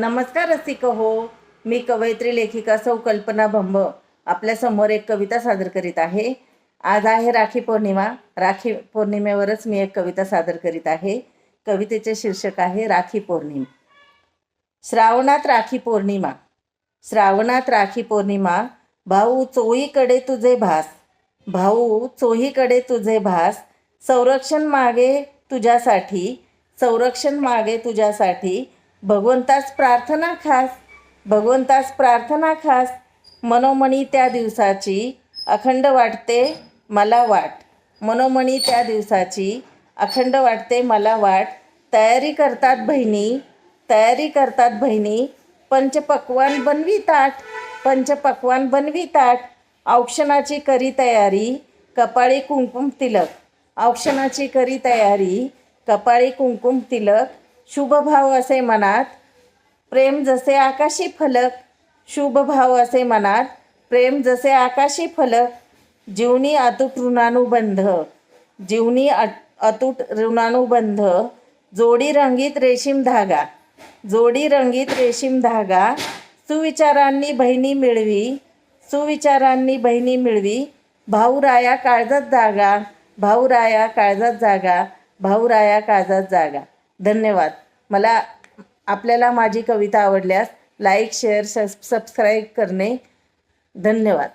नमस्कार रसिक हो मी कवयित्री लेखिका सौ कल्पना भंब आपल्यासमोर एक कविता सादर करीत आहे. आज आहे राखी पौर्णिमा. राखी पौर्णिमेवरच मी एक कविता सादर करीत आहे. कवितेचे शीर्षक आहे राखी पौर्णिमा. श्रावणात राखी पौर्णिमा. श्रावणात राखी पौर्णिमा. भाऊ चोहीकडे तुझे भास. भाऊ चोहीकडे तुझे भास. संरक्षण मागे तुझ्यासाठी. संरक्षण मागे तुझ्यासाठी. भगवंतास प्रार्थना खास भगवंतास प्रार्थना खास. मनोमणी त्या दिवसाची अखंड वाटते मला वाट. मनोमणी त्या दिवसाची अखंड वाटते मला वाट. तयारी करतात बहिणी तयारी करतात बहिणी. पंचपक्वान बनवी ताट पंचपक्वान बनवी ताट औक्षणाची करी तयारी कपाळी कुंकुम तिलक. औक्षणाची करी तयारी कपाळी कुंकुम तिलक. शुभभाव असे मनात. प्रेम जसे आकाशी फलक शुभभाव असे मनात. प्रेम जसे आकाशी फलक जीवनी अतूट ऋणानुबंध. जीवनी अट अतूट ऋणानुबंध जोडी रंगीत रेशीम धागा. जोडी रंगीत रेशीम धागा सुविचारांनी बहिणी मिळवी. सुविचारांनी बहिणी मिळवी. भाऊराया काळजात जागा भाऊराया काळजात जागा भाऊराया काळजात जागा. धन्यवाद. मला आपल्याला माझी कविता आवडल्यास लाईक शेअर सबस्क्राईब करणे. धन्यवाद.